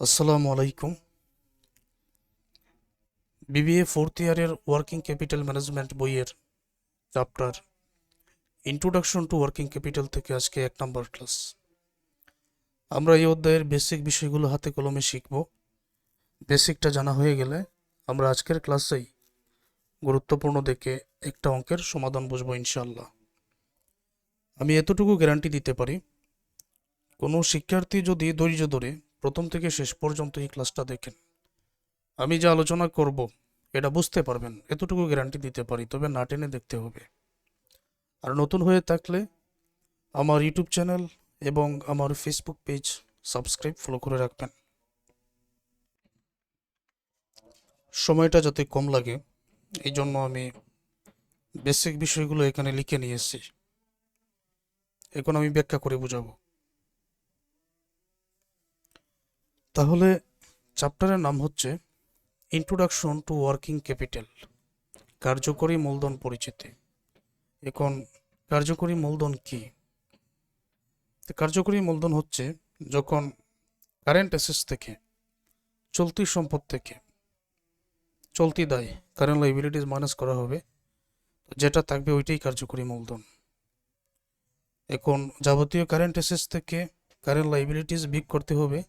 আসসালামু আলাইকুম। BBA fourth ইয়ারের ওয়ার্কিং ক্যাপিটাল ম্যানেজমেন্ট বইয়ের chapter introduction to working capital থেকে আজকে এক নম্বর ক্লাস আমরা এই অধ্যায়ের বেসিক বিষয়গুলো হাতে কলমে শিখব। বেসিকটা জানা হয়ে গেলে আমরা আজকের ক্লাসেই গুরুত্বপূর্ণ দেখে একটা অঙ্কের সমাধান বুঝব ইনশাল্লাহ আমি এতটুকু গ্যারান্টি দিতে পারি, কোনো শিক্ষার্থী যদি ধৈর্য ধরে প্রথম থেকে শেষ পর্যন্ত এই ক্লাসটা দেখেন। আমি যা আলোচনা করব, এটা বুঝতে পারবেন, এতটুকু গ্যারান্টি দিতে পারি, তবে না টেনে দেখতে হবে। আর নতুন হয়ে থাকলে আমার ইউটিউব চ্যানেল এবং আমার ফেসবুক পেজ সাবস্ক্রাইব ফলো করে রাখবেন। সময়টা যাতে কম লাগে, এই জন্য আমি বেসিক বিষয়গুলো এখানে লিখে নিয়ে এসেছি। এখন আমি ব্যাখ্যা করে বুঝাবো। তাহলে চ্যাপ্টারের নাম হচ্ছে ইন্ট্রোডাকশন টু ওয়ার্কিং ক্যাপিটাল কার্যকরী মূলধন পরিচিতি। এখন কার্যকরী মূলধন কি? কার্যকরী মূলধন হচ্ছে যখন কারেন্ট অ্যাসেস থেকে, চলতি সম্পদ থেকে, চলতি দায় কারেন্ট লাইবিলিটিস মাইনাস করা হবে যেটা থাকবে ওইটাই কার্যকরী মূলধন। এখন যাবতীয় কারেন্ট অ্যাসেস থেকে কারেন্ট লাইবিলিটিস বিক করতে হবে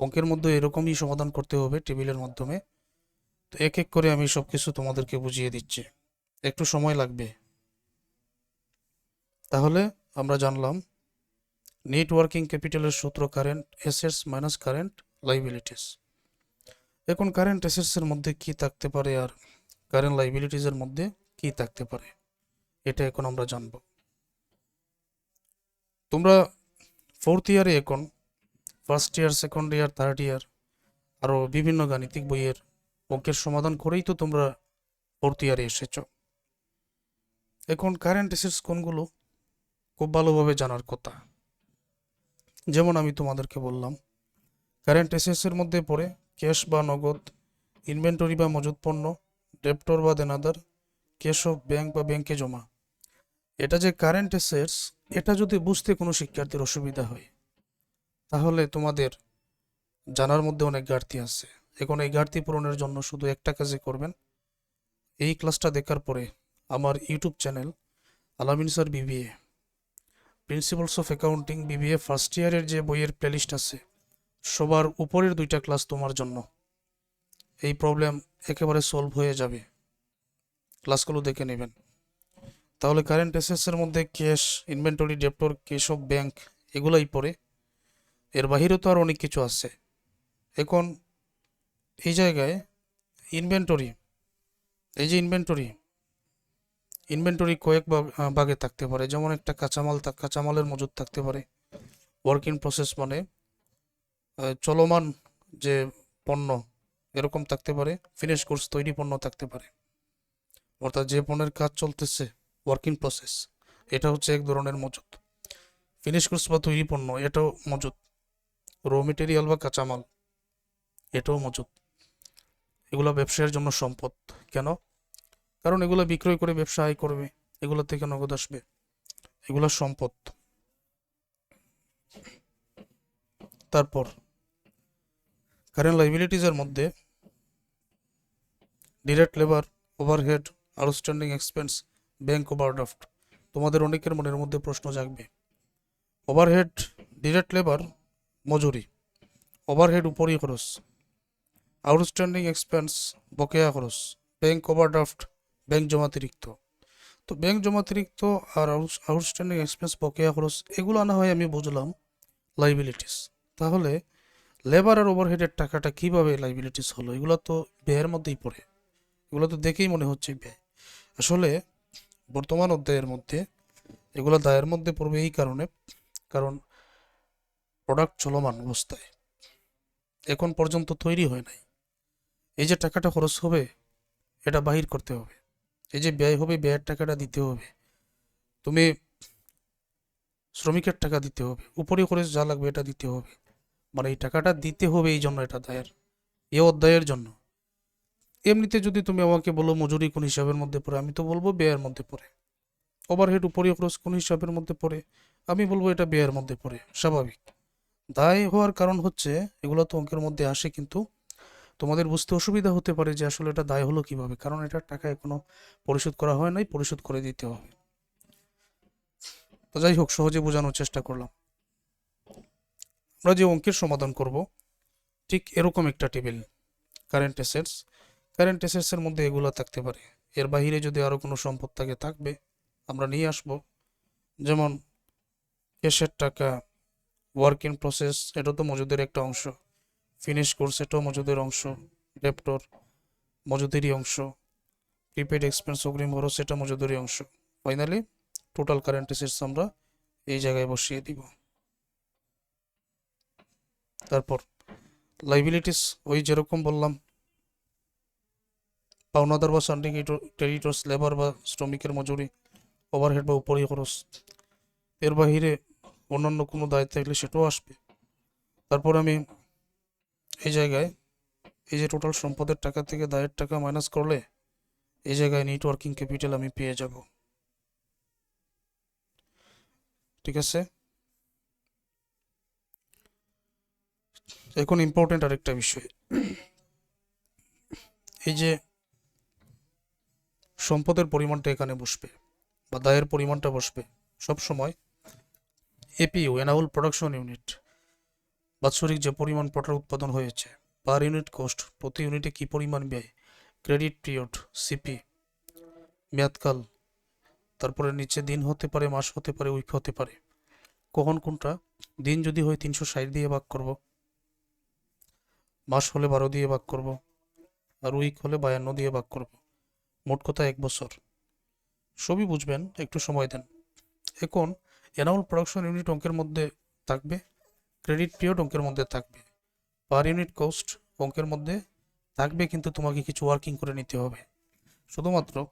অঙ্কের মধ্যে এরকমই সমাধান করতে হবে টেবিলের মাধ্যমে। তো এক এক করে আমি সব কিছু তোমাদেরকে বুঝিয়ে দিচ্ছি। একটু সময় লাগবে। তাহলে আমরা জানলাম, নেটওয়ার্কিং ক্যাপিটালের সূত্র current assets minus current liabilities এখন কারেন্ট অ্যাসেটসের মধ্যে কি থাকতে পারে আর কারেন্ট লাইবিলিটিসের মধ্যে কি থাকতে পারে? এটা এখন আমরা জানব। তোমরা ফোর্থ ইয়ারে এখন first year second year third year আরও বিভিন্ন গাণিতিক বইয়ের অঙ্কের সমাধান করেই তো তোমরা ফোর্থ ইয়ারে এসেছ। এখন কারেন্ট অ্যাসেটস কোনগুলো? খুব ভালোভাবে জানার কথা। যেমন আমি তোমাদেরকে বললাম কারেন্ট অ্যাসেটসের মধ্যে পড়ে ক্যাশ বা নগদ ইনভেন্টরি বা মজুত পণ্য ডেপ্টর বা দেনাদার ক্যাশ অফ ব্যাংক বা ব্যাংকে জমা। এটা যে কারেন্ট অ্যাসেটস এটা যদি বুঝতে কোনো শিক্ষার্থীর অসুবিধা হয় তাহলে তোমাদের জানার মধ্যে অনেক ঘাটতি আছে। এখন এই ঘাটতি পূরণের জন্য শুধু একটা কাজই করবেন। এই ক্লাসটা দেখার পরে আমার YouTube channel Alamin sir BBA principles of accounting BBA first ইয়ারের যে বইয়ের প্লেলিস্ট আছে, সবার উপরের দুইটা ক্লাস তোমার জন্য। এই প্রবলেম একেবারে সলভ হয়ে যাবে। ক্লাসগুলো দেখে নেবেন। তাহলে কারেন্ট অ্যাসেসের মধ্যে cash inventory debtor cash of bank এগুলাই পড়ে। এর বাহিরেও তো আর অনেক কিছু আছে। এখন এই জায়গায় ইনভেন্টরি এই যে ইনভেন্টরি ইনভেন্টরি কয়েক ভাগে থাকতে পারে। যেমন একটা কাঁচামাল কাঁচামালের মজুদ থাকতে পারে। ওয়ার্ক ইন প্রসেস মানে চলমান যে পণ্য, এরকম থাকতে পারে। ফিনিশ কোর্স তৈরি পণ্য থাকতে পারে। অর্থাৎ যে পণ্যের কাজ চলতেছে ওয়ার্ক ইন প্রসেস এটা হচ্ছে এক ধরনের মজুদ। ফিনিশ কোর্স বা তৈরি পণ্য, এটাও মজুদ। র মেটেরিয়াল বা কাঁচামাল, এটাও মজুদ এগুলো ব্যবসায়ের জন্য সম্পদ। কেন? কারণ এগুলো বিক্রয় করে ব্যবসা আয় করবে এগুলো থেকে নগদ আসবে। এগুলো সম্পদ। তারপর কারেন্ট লাইবিলিটিসের মধ্যে direct labour overhead outstanding expense bank overdraft তোমাদের অনেকের মনের মধ্যে প্রশ্ন জাগবে ওভারহেড ডিরেক্ট লেবার মজুরি ওভারহেড উপরই খরচ আউটস্ট্যান্ডিং এক্সপেন্স বকেয়া খরচ ব্যাংক ওভারড্রাফট ব্যাংক জমাতিরিক্ত তো ব্যাংক জমাতিরিক্ত আর আউটস্ট্যান্ডিং এক্সপেন্স বকেয়া খরচ এগুলো আনা হয় আমি বুঝলাম লাইবিলিটিস তাহলে লেবার আর ওভারহেডের টাকাটা কীভাবে লাইবিলিটিস হলো, এগুলো তো ব্যয়ের মধ্যেই পড়ে। এগুলো তো দেখেই মনে হচ্ছে ব্যয়। আসলে বর্তমান অধ্যায়ের মধ্যে এগুলো দায়ের মধ্যে পড়বে এই কারণে, কারণ প্রোডাক্ট চলমান অবস্থায়। এখন পর্যন্ত তৈরি হয় নাই। এই যে টাকাটা খরচ হবে, এটা বাহির করতে হবে। এই যে ব্যয় হবে, ব্যয়ের টাকাটা দিতে হবে। তুমি শ্রমিকের টাকা দিতে হবে। উপরে খরচ যা লাগবে এটা দিতে হবে। মানে এই টাকাটা দিতে হবে এই জন্য এটা দায়ের, এ অধ্যায়ের জন্য। এমনিতে যদি তুমি আমাকে বলো মজুরি কোন হিসাবের মধ্যে পড়ে, আমি তো বলব ব্যয়ের মধ্যে পড়ে। ওভারহেড উপরে খরচ কোন হিসাবের মধ্যে পড়ে, আমি বলব এটা ব্যয়ের মধ্যে পড়ে, স্বাভাবিক। দায় হওয়ার কারণ হচ্ছে, এগুলো তো অঙ্কের মধ্যে আসে কিন্তু তোমাদের বুঝতে অসুবিধা হতে পারে যে আসলে এটা দায় হলো কীভাবে, কারণ এটার টাকা এখনও পরিশোধ করা হয় নাই, পরিশোধ করে দিতে হবে। তো যাই হোক, সহজে বোঝানোর চেষ্টা করলাম। আমরা যে অঙ্কের সমাধান করব, ঠিক এরকম একটা টেবিল কারেন্ট অ্যাসেটস কারেন্ট অ্যাসেটসের মধ্যে এগুলো থাকতে পারে। এর বাইরে যদি আরও কোনো সম্পদ থাকে, থাকবে। আমরা নিয়ে আসব। যেমন ক্যাশের টাকা ওয়ার্ক ইন প্রসেস এটা তো মজুদের একটা অংশ। ফিনিশ কোর্স এটাও মজুদের অংশ। ডেপ্টর মজুদেরই অংশ। প্রিপেড এক্সপেন্স অগ্রিম খরচ এটা মজুদেরই অংশ। ফাইনালি টোটাল কারেন্ট অ্যাসেটস আমরা এই জায়গায় বসিয়ে দিব। তারপর লাইবিলিটিস ওই যেরকম বললাম, পাওনাদার বা সান্ডিং ক্রেডিটর্স লেবার বা শ্রমিকের মজুরি ওভারহেড বা উপরি খরচ। এর বাহিরে অন্যান্য কোনো দায় থাকলে সেটাও আসবে। তারপর আমি এই জায়গায় এই যে টোটাল সম্পদের টাকা থেকে দায়ের টাকা মাইনাস করলে এই জায়গায় নেটওয়ার্কিং ক্যাপিটাল আমি পেয়ে যাব। ঠিক আছে? এখন ইম্পর্টেন্ট আরেকটা বিষয়। এই যে সম্পদের পরিমাণটা এখানে বসবে বা দায়ের পরিমাণটা বসবে সব সময় এপিইউ এনাউল প্রোডাকশন ইউনিট বাৎসরিক যে পরিমাণ পটার উৎপাদন হয়েছে পার ইউনিট কস্ট প্রতি ইউনিটে কি পরিমাণ ব্যয়? ক্রেডিট পিরিয়ড সিপি মেয়াদকাল, তারপরে নিচে দিন হতে পারে, মাস হতে পারে উইক হতে পারে। কখন কোনটা? দিন যদি হয় তিনশো ষাট দিয়ে ভাগ করব। মাস হলে বারো দিয়ে ভাগ করব। আর উইক হলে বায়ান্ন দিয়ে ভাগ করব। মোট কথা এক বছর। সবই বুঝবেন, একটু সময় দেন। এখন এনাউল প্রোডাকশন ইউনিট অঙ্কের মধ্যে থাকবে, ক্রেডিট পিরিয়ড অঙ্কের মধ্যে থাকবে, পার ইউনিট কস্ট অঙ্কের মধ্যে থাকবে, কিন্তু তোমাকে কিছু ওয়ার্কিং করে নিতে হবে। শুধুমাত্র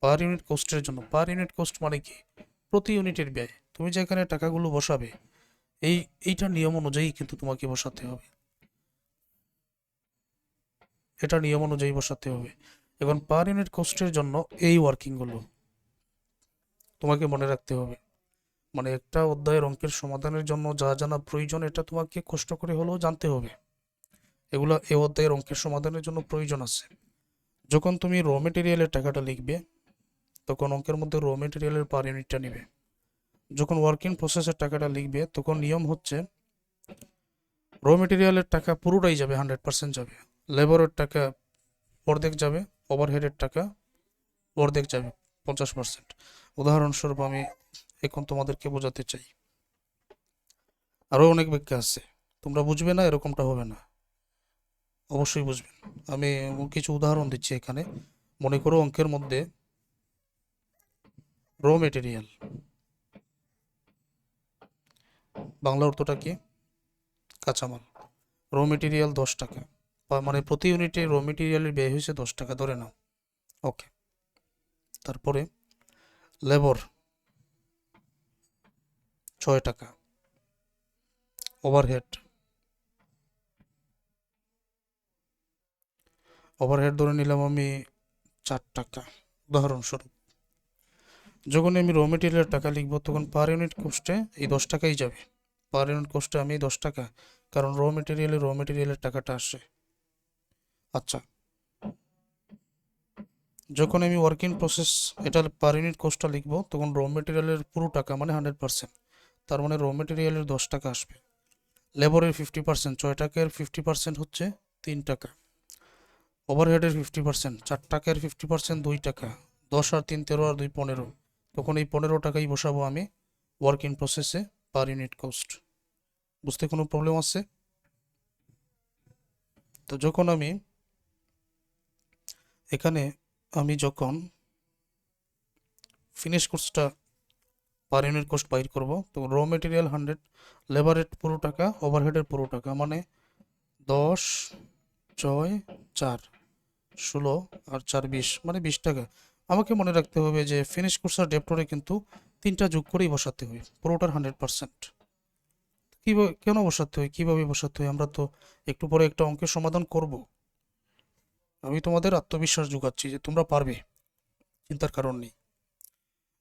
পার ইউনিট কস্টের জন্য। পার ইউনিট কস্ট মানে কি? প্রতি ইউনিটের ব্যয়। তুমি যেখানে টাকাগুলো বসাবে, এই, এইটার নিয়ম অনুযায়ী কিন্তু তোমাকে বসাতে হবে। এটা নিয়ম অনুযায়ী বসাতে হবে। এখন পার ইউনিট কস্টের জন্য এই ওয়ার্কিংগুলো তোমাকে মনে রাখতে হবে। মানে একটা অধ্যায়ের অঙ্কের সমাধানের জন্য যা জানা প্রয়োজন, এটা তোমাকে কষ্ট করে হলেও জানতে হবে। এগুলো এই অধ্যায়ের অঙ্কের সমাধানের জন্য প্রয়োজন আছে। যখন তুমি র মেটেরিয়ালের টাকাটা লিখবে, তখন অঙ্কের মধ্যে র মেটেরিয়ালের পার ইউনিটটা নেবে। যখন ওয়ার্কিং প্রসেসের টাকাটা লিখবে, তখন নিয়ম হচ্ছে র মেটেরিয়ালের টাকা পুরোটাই যাবে হান্ড্রেড পার্সেন্ট যাবে। লেবারের টাকা অর্ধেক যাবে ওভারহেডের টাকা অর্ধেক যাবে, পঞ্চাশ পার্সেন্ট উদাহরণস্বরূপ আমি এখন তোমাদেরকে বোঝাতে চাই। আরও অনেক ব্যাখ্যা আছে। তোমরা বুঝবে না, এরকমটা হবে না। অবশ্যই বুঝবেন। আমি কিছু উদাহরণ দিচ্ছি এখানে। মনে করো অঙ্কের মধ্যে র মেটেরিয়াল। বাংলা অর্থটা কি? কাঁচামাল। র মেটেরিয়াল দশ টাকা। মানে প্রতি ইউনিটে র মেটেরিয়ালের ব্যয় হয়েছে দশ টাকা। ধরে নাও। ওকে। তারপরে লেবর। ছয় টাকা। ওভারহেড। ওভারহেড ধরে নিলাম আমি চার টাকা। উদাহরণস্বরূপ, যখন আমি র মেটেরিয়ালের টাকা লিখব, তখন পার ইউনিট কস্টে এই দশ টাকাই যাবে। পার ইউনিট কস্টে আমি দশ টাকা, কারণ র মেটেরিয়ালে র মেটেরিয়ালের টাকাটা আসে। আচ্ছা যখন আমি ওয়ার্কিং প্রসেস এটা পার ইউনিট কস্টটা লিখব, তখন র মেটেরিয়ালের পুরো টাকা মানে হান্ড্রেড পার্সেন্ট তার মানে র মেটেরিয়ালের দশ টাকা আসবে। লেবারের ফিফটি পার্সেন্ট ছয় টাকার ফিফটি পার্সেন্ট হচ্ছে তিন টাকা। ওভারহেডের ফিফটি পার্সেন্ট চার টাকার ফিফটি পার্সেন্ট দুই টাকা। দশ আর তিন, তেরো আর দুই, পনেরো। তখন এই পনেরো টাকাই বসাবো আমি ওয়ার্ক ইন প্রসেসে পার ইউনিট কস্ট বুঝতে কোনো প্রবলেম আছে? তো যখন আমি এখানে আমি যখন ফিনিশ কোর্সটা পার ইউনিট কস্ট বাইর করব। তো র মেটেরিয়াল হান্ড্রেড লেবারের পুরো টাকা ওভারহেডের পুরো টাকা মানে দশ, ছয়, চার, ষোলো আর চার বিশ মানে বিশ টাকা। আমাকে মনে রাখতে হবে যে ফিনিশ কোর্স আর ডেপ্টরে কিন্তু তিনটা যোগ করেই বসাতে হয়, পুরোটার হান্ড্রেড পার্সেন্ট কীভাবে, কেন বসাতে হয়, কীভাবে বসাতে হয়, আমরা তো একটু পরে একটা অঙ্কের সমাধান করব। আমি তোমাদের আত্মবিশ্বাস যোগাচ্ছি যে তোমরা পারবে, চিন্তার কারণ নেই।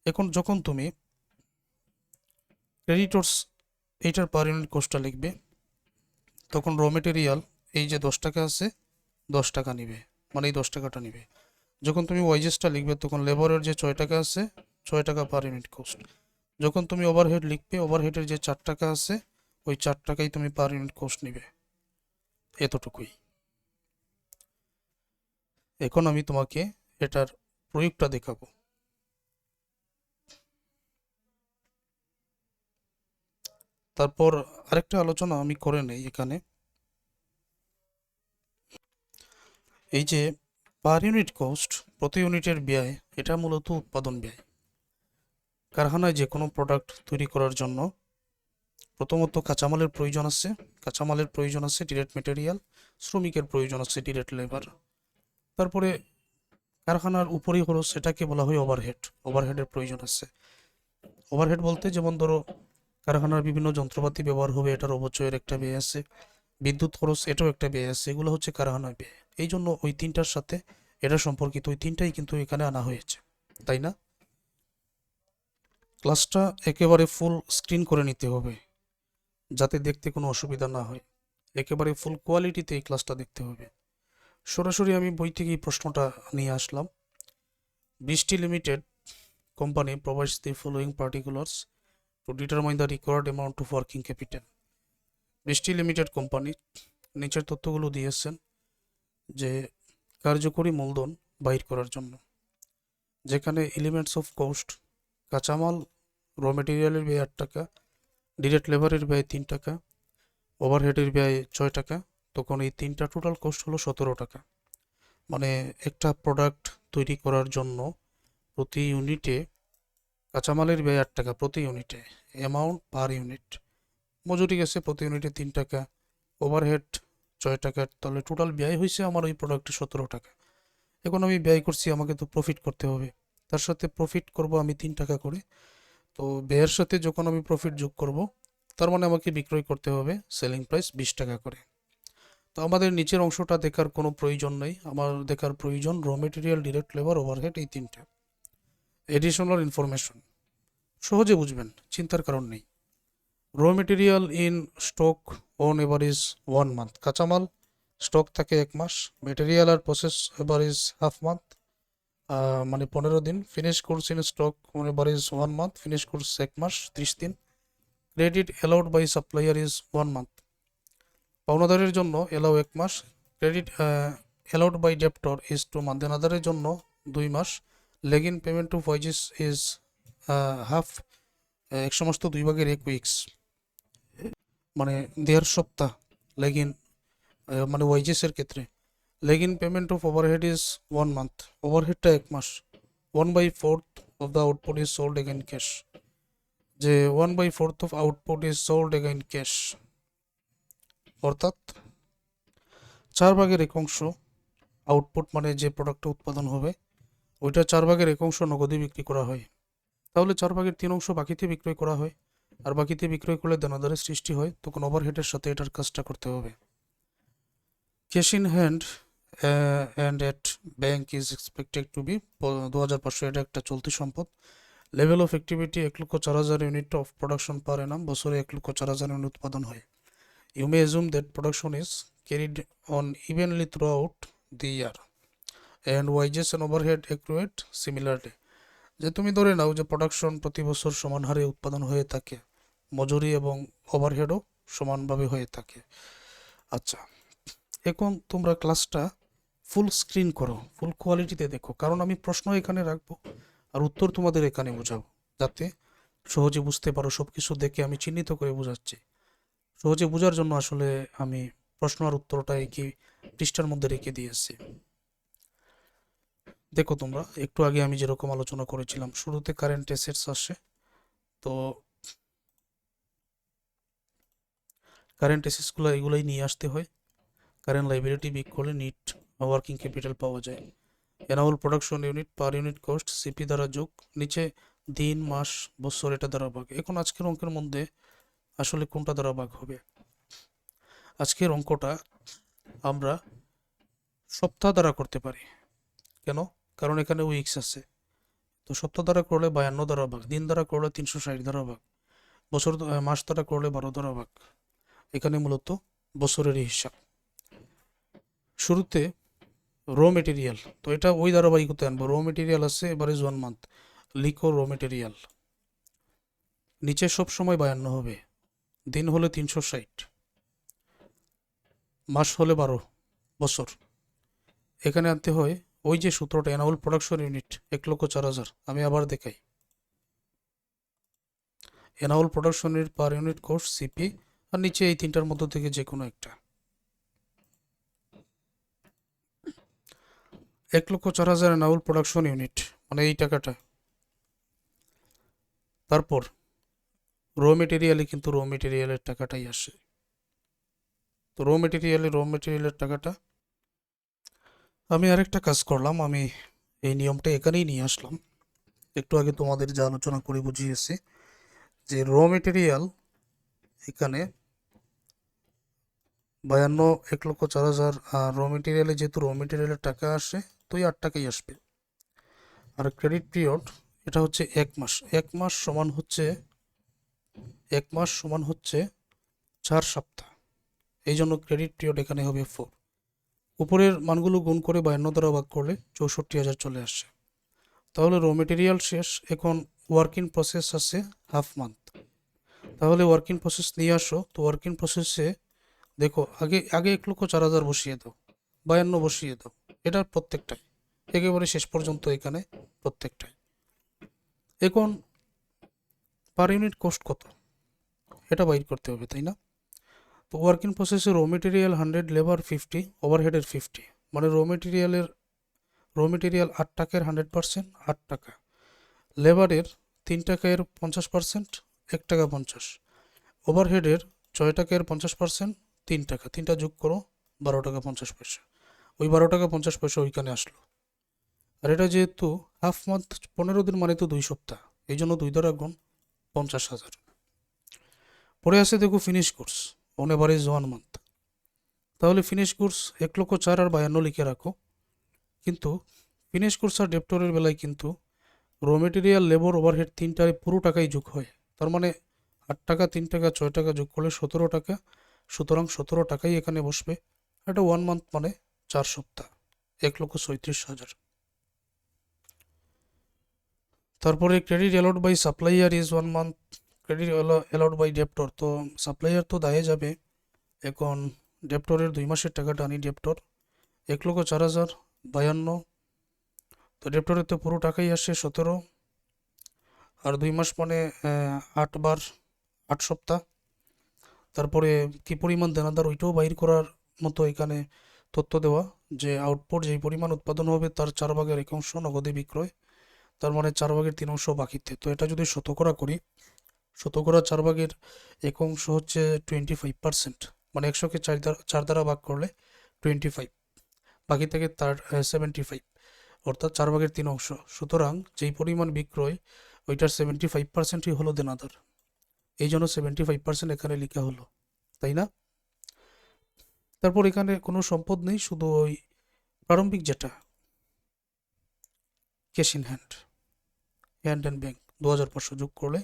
এখন যখন তুমি ক্রেডিটর্স এইটার পার ইউনিট কস্টটা লিখবে। তখন র মেটেরিয়াল এই যে দশ টাকা আছে, দশ টাকা নিবে মানে এই দশ টাকাটা নিবে। যখন তুমি ওয়াইজেসটা লিখবে, তখন লেবারের যে ছয় টাকা আছে, ছয় টাকা পার ইউনিট কস্ট যখন তুমি ওভারহেড লিখবে ওভারহেডের যে চার টাকা আছে, ওই চার টাকাই তুমি পার ইউনিট কস্ট নিবে। এতটুকুই। এখন আমি তোমাকে এটার প্রয়োগটা দেখাবো। তারপর আরেকটা আলোচনা আমি করে নেই এখানে। এই যে পার ইউনিট কস্ট প্রতি ইউনিটের ব্যয়, এটা মূলত উৎপাদন ব্যয়। কারখানায় যে কোনো প্রোডাক্ট তৈরি করার জন্য প্রথমত কাঁচামালের প্রয়োজন আছে। কাঁচামালের প্রয়োজন আছে ডিরেক্ট মেটেরিয়াল শ্রমিকের প্রয়োজন আছে ডিরেক্ট লেবার তারপরে কারখানার উপরেই হলো সেটাকে বলা হয় ওভারহেড ওভারহেডের প্রয়োজন আছে। ওভারহেড বলতে যেমন ধরো কারখানার বিভিন্ন যন্ত্রপাতি ব্যবহার হবে, এটার অবচয়ের একটা ব্যয় আছে, বিদ্যুৎ খরচ, এটাও একটা ব্যয় আছে, এগুলো হচ্ছে কারখানার ব্যয়। এই জন্য ওই তিনটার সাথে এটা সম্পর্কিত, ওই তিনটাই কিন্তু এখানে আনা হয়েছে, তাই না? ক্লাসটা একেবারে ফুল স্ক্রিন করে নিতে হবে, যাতে দেখতে কোনো অসুবিধা না হয়। একেবারে ফুল কোয়ালিটিতে এই ক্লাসটা দেখতে হবে। সরাসরি আমি বই থেকে প্রশ্নটা নিয়ে আসলাম। Brishti limited company provides the following particulars to determine the required amount of working capital Brishti limited company নিচের তথ্যগুলো দিয়েছেন যে কার্যকরী মূলধন বাইর করার জন্য, যেখানে এলিমেন্টস অফ কোস্ট কাঁচামাল র মেটেরিয়ালের ব্যয় আট টাকা ডিরেক্ট লেবারের ব্যয় তিন টাকা ওভারহেডের ব্যয় ছয় টাকা, তখন এই তিনটা টোটাল কস্ট হলো সতেরো টাকা। মানে একটা প্রোডাক্ট তৈরি করার জন্য প্রতি ইউনিটে কাঁচামালের ব্যয় আট টাকা প্রতি ইউনিটে অ্যামাউন্ট পার ইউনিট মজুরি গেছে প্রতি ইউনিটে তিন টাকা ওভারহেড ছয় টাকা। তাহলে টোটাল ব্যয় হয়েছে আমার ওই প্রোডাক্টে সতেরো টাকা। এখন আমি ব্যয় করছি, আমাকে তো প্রফিট করতে হবে। তার সাথে প্রফিট করব আমি তিন টাকা করে। তো ব্যয়ের সাথে যখন আমি প্রফিট যোগ করব, তার মানে আমাকে বিক্রয় করতে হবে সেলিং প্রাইস বিশ টাকা করে। তো আমাদের নিচের অংশটা দেখার কোনো প্রয়োজন নেই। আমার দেখার প্রয়োজন র মেটেরিয়াল ডিরেক্ট লেবার ওভারহেড এই তিনটা। এডিশনাল ইনফরমেশন সহজে বুঝবেন, চিন্তার কারণ নেই। Raw material in stock on average one month কাঁচামাল স্টক থাকে এক মাস। মেটেরিয়াল আর প্রসেস এভারেজ হাফ মান্থ মানে পনেরো দিন। Finish course in stock on average one month finish course এক মাস, ত্রিশ দিন। Credit allowed by supplier is one month পাওনাদারের জন্য এলাও এক মাস। Credit allowed by debtor is two month দেনাদারের জন্য দুই মাস। Lag in payment to wages is half এক সমস্ত দুই ভাগের এক উইকস মানে দেড় সপ্তাহ লেগিন মানে ওয়াইজেসের ক্ষেত্রে। Lag in payment of overhead is one month ওভারহেডটা এক মাস। One by fourth of the output is sold again cash যে one by fourth of output is sold again cash অর্থাৎ চার ভাগের এক অংশ আউটপুট মানে যে প্রোডাক্টটা উৎপাদন হবে ওইটা চার ভাগের এক অংশ নগদে বিক্রি করা হয়। তাহলে চার ভাগের তিন অংশ বাকিতে বিক্রয় করা হয়। আর বাকিতে বিক্রয় করলে দানাদারের সৃষ্টি হয় তখন ওভারহেডের সাথে এটার কাজটা করতে হবে। Cash in hand and at bank is expected to be দু হাজার পাঁচশো এটা একটা চলতি সম্পদ। লেভেল অফ অ্যাক্টিভিটি এক লক্ষ চার হাজার unit of production per annum বছরে এক লক্ষ চার হাজার ইউনিট উৎপাদন হয়। You may assume that production is carried on evenly throughout the year and wages and overhead accrue similarly যে তুমি ধরে নাও যে প্রোডাকশন প্রতি বছর সমান হারে উৎপাদন হয়ে থাকে, মজুরি এবং ওভারহেডও সমানভাবে হয়ে থাকে। আচ্ছা এখন তোমরা ক্লাসটা ফুল স্ক্রিন করো ফুল কোয়ালিটিতে দেখো। কারণ আমি প্রশ্ন এখানে রাখব আর উত্তর তোমাদের এখানে বোঝাবো, যাতে সহজে বুঝতে পারো সব কিছু দেখে আমি চিহ্নিত করে বোঝাচ্ছি। সহজে বোঝার জন্য আসলে আমি প্রশ্ন আর উত্তরটা একই পৃষ্ঠার মধ্যে রেখে দিয়েছি। দেখো তোমরা, একটু আগে আমি যেরকম আলোচনা করেছিলাম, শুরুতে কারেন্ট অ্যাসেটস আসে, তো কারেন্ট অ্যাসেটসগুলো এগুলোই নিয়ে আসতে হয়। কারেন্ট লাইবিলিটি বিক করলে নিট ওয়ার্কিং ক্যাপিটাল পাওয়া যায়। Annual production unit per unit cost CP দ্বারা যোগ, নিচে দিন, মাস, বছর এটা দ্বারা ভাগ। এখন আজকের অঙ্কের মধ্যে আসলে কোনটা দ্বারা ভাগ হবে? আজকের অঙ্কটা আমরা সপ্তাহ দ্বারা করতে পারি। কেন? কারণ এখানে উইকস আছে। তো সপ্তাহ দ্বারা করলে বায়ান্ন দ্বারা ভাগ দিন দ্বারা করলে তিনশো ষাট দ্বারা ভাগ, বছর মাস দ্বারা করলে বারো দ্বারা ভাগ। এখানে মূলত বছরেরই হিসাব। শুরুতে র মেটেরিয়াল তো এটা ওই ধারাবাহিকতে আনব। র মেটেরিয়াল আছে, এবারে ওয়ান মান্থ লিকো র মেটেরিয়াল নিচে সব সময় বায়ান্ন হবে, দিন হলে তিনশো ষাট, মাস হলে বারো বছর। এখানে আনতে হয় ওই যে সূত্রটা অ্যানুয়াল প্রোডাকশন ইউনিট এক লক্ষ চার হাজার। আমি আবার দেখাই। Annual production unit per unit course CP আর নিচে এই তিনটার মধ্য থেকে যে কোনো একটা। এক লক্ষ চার হাজার অ্যানুয়াল প্রোডাকশন ইউনিট মানে এই টাকাটা। তারপর র মেটেরিয়ালে কিন্তু র মেটেরিয়ালের টাকাটাই আসে। তো র মেটেরিয়ালে র মেটেরিয়ালের টাকাটা আমি আরেকটা কাজ করলাম, আমি এই নিয়মটা এখানেই নিয়ে আসলাম। একটু আগে তোমাদের যা আলোচনা করে বুঝিয়েছি যে র মেটেরিয়াল এখানে বায়ান্ন এক লক্ষ চার হাজার র মেটেরিয়ালে যেহেতু র মেটেরিয়ালের টাকা আসে, তো এই আট টাকাই আসবে। আর ক্রেডিট পিরিয়ড এটা হচ্ছে এক মাস। এক মাস সমান হচ্ছে, এক মাস সমান হচ্ছে চার সপ্তাহ। এই জন্য ক্রেডিট পিরিয়ড এখানে হবে ফোর উপরের মানগুলো গুণ করে বায়ান্ন দ্বারা ভাগ করলে চৌষট্টি হাজার চলে আসে তাহলে র মেটেরিয়াল শেষ, এখন ওয়ার্কিং প্রসেস আছে হাফ মান্থ তাহলে ওয়ার্কিং প্রসেস নিয়ে আসো, তো ওয়ার্কিং প্রসেসে দেখো, আগে আগে এক লক্ষ চার হাজার বসিয়ে দাও, বায়ান্ন বসিয়ে দাও এটার প্রত্যেকটাই। একেবারে শেষ পর্যন্ত এখানে প্রত্যেকটাই। এখন পার ইউনিট কস্ট কত? এটা বাইর করতে হবে, তাই না? ওয়ার্কিং প্রসেসে raw material hundred labour fifty ওভারহেডের fifty মানে র মেটেরিয়ালের র মেটেরিয়াল আট টাকার হান্ড্রেড পার্সেন্ট আট টাকা। লেবারের তিন টাকার পঞ্চাশ পার্সেন্ট এক টাকা পঞ্চাশ। ওভারহেডের ছয় টাকার পঞ্চাশ পার্সেন্ট তিন টাকা। তিনটা যোগ করো, বারো টাকা পঞ্চাশ পয়সা। ওই বারো টাকা পঞ্চাশ পয়সা ওইখানে আসলো। আর এটা যেহেতু হাফ মান্থ পনেরো দিন মানে তো দুই সপ্তাহ। এই জন্য দুই দ্বারা গুণ পঞ্চাশ হাজার। পরে আছে দেখো finish course on average one month তাহলে ফিনিশ কোর্স এক লক্ষ চার আর বায়ান্ন লিখে রাখো। কিন্তু ফিনিশ কোর্স আর ডেপ্টরের বেলায় কিন্তু র মেটেরিয়াল লেবার ওভারহেড তিনটায় পুরো টাকাই যোগ হয়। তার মানে আট টাকা, তিন টাকা, ছয় টাকা যোগ করলে সতেরো টাকা। সুতরাং সতেরো টাকাই এখানে বসবে। এটা ওয়ান মান্থ মানে চার সপ্তাহ। এক লক্ষ সৈত্রিশ হাজার। তারপরে credit allowed by supplier is one month credit allowed by debtor তো সাপ্লাইয়ার তো দায়ে যাবে। এখন ডেপ্টরের দুই মাসের টাকাটা আনি ডেপ্টর এক লক্ষ চার হাজার বায়ান্ন। তো ডেপ্টরের তো পুরো টাকাই আসে সতেরো। আর দুই মাস মানে আট বার, আট সপ্তাহ। তারপরে কি পরিমাণ দেনাদার ওইটাও বাইর করার মতো এখানে তথ্য দেওয়া, যে আউটপুট যেই পরিমাণ উৎপাদন হবে তার চার ভাগের এক অংশ নগদে বিক্রয়। তার মানে চার ভাগের তিন অংশ বাকিতে। তো এটা যদি শতকরা করি শতকরা চার ভাগের এক অংশ হচ্ছে টোয়েন্টি ফাইভ পার্সেন্ট মানে একশোকে চার দ্বারা চার দ্বারা ভাগ করলে টোয়েন্টি ফাইভ বাকি থেকে তার সেভেন্টি ফাইভ অর্থাৎ চার ভাগের তিন অংশ। সুতরাং যেই পরিমাণ বিক্রয়, ওইটার সেভেন্টি ফাইভ পার্সেন্টই হলো দেনাদার। এই জন্য সেভেন্টি ফাইভ পার্সেন্ট এখানে লেখা হলো। তাই না? তারপর এখানে কোনো সম্পদ নেই, শুধু ওই প্রারম্ভিক যেটা। Cash in hand. Hand and bank. দু হাজার পাঁচশো যোগ করলে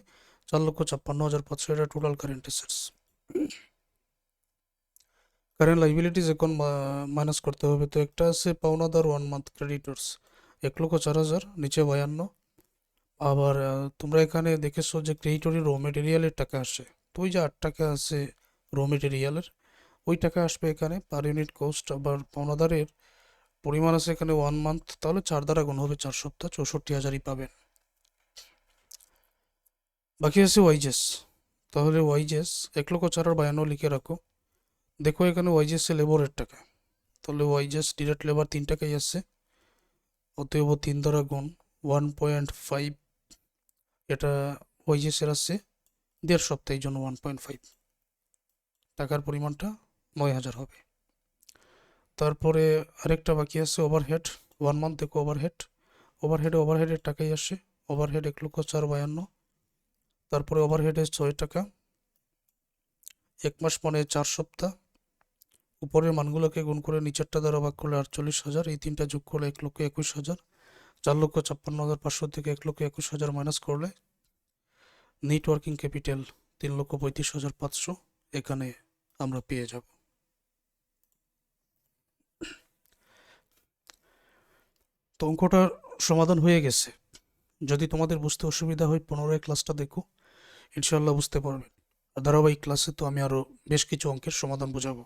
চার লক্ষ ছাপ্পান্ন হাজার পাঁচশো এটা total current assets current liabilities এখন মাইনাস করতে হবে। তো একটা আছে পাওনাদার ওয়ান মান্থ ক্রেডিটর্স এক লক্ষ চার হাজার, নিচে বায়ান্ন। আবার তোমরা এখানে দেখেছ যে ক্রেডিটরি র মেটেরিয়ালের টাকা আসে। তো ওই যে আট টাকা আছে র মেটেরিয়ালের ওই টাকা আসবে এখানে পার ইউনিট কস্ট আবার পাওনাদারের পরিমাণ আছে এখানে ওয়ান মান্থ তাহলে চার দ্বারা গুণ হবে চার সপ্তাহ, চৌষট্টি হাজারই পাবেন। বাকি আছে ওয়াইজেস তাহলে ওয়াইজেস এক লক্ষ চার বায়ান্ন লিখে রাখো। দেখো এখানে ওয়াইজেসে লেবরের টাকা। তাহলে ওয়াইজেস ডিরেক্ট লেবার তিন টাকাই আছে অতএব তিন দ্বারা গুণ ওয়ান পয়েন্ট ফাইভ এটা ওয়াইজেসের আছে দেড় সপ্তাহ এই জন্য ওয়ান পয়েন্ট ফাইভ টাকার পরিমাণটা নয় হাজার হবে। তারপরে আরেকটা বাকি আছে ওভারহেড ওয়ান মান্থ দেখো ওভারহেড ওভারহেডে ওভারহেডের টাকাই আসে ওভারহেড এক লক্ষ চার বায়ান্ন। তারপরে ওভারহেডে ছয় টাকা। এক মাস মানে চার সপ্তাহ। উপরের মানগুলোকে গুণ করে নিচেরটা দ্বারা ভাগ করলে আটচল্লিশ হাজার, এই তিনটা যোগ করলে এক লক্ষ একুশ হাজার। চার লক্ষ ছাপ্পান্ন হাজার পাঁচশো থেকে এক লক্ষ একুশ হাজার মাইনাস করলে নেটওয়ার্কিং ক্যাপিটাল তিন লক্ষ পঁয়ত্রিশ হাজার পাঁচশো। এখানে আমরা পেয়ে যাব। তো অঙ্কটার সমাধান হয়ে গেছে। যদি তোমাদের বুঝতে অসুবিধা হয় পুনরায় ক্লাসটা দেখো। ইনশাল্লাহ বুঝতে পারবে। ধারাবাহিক ক্লাসে তো আমি আরও বেশ কিছু অঙ্কের সমাধান বোঝাবো।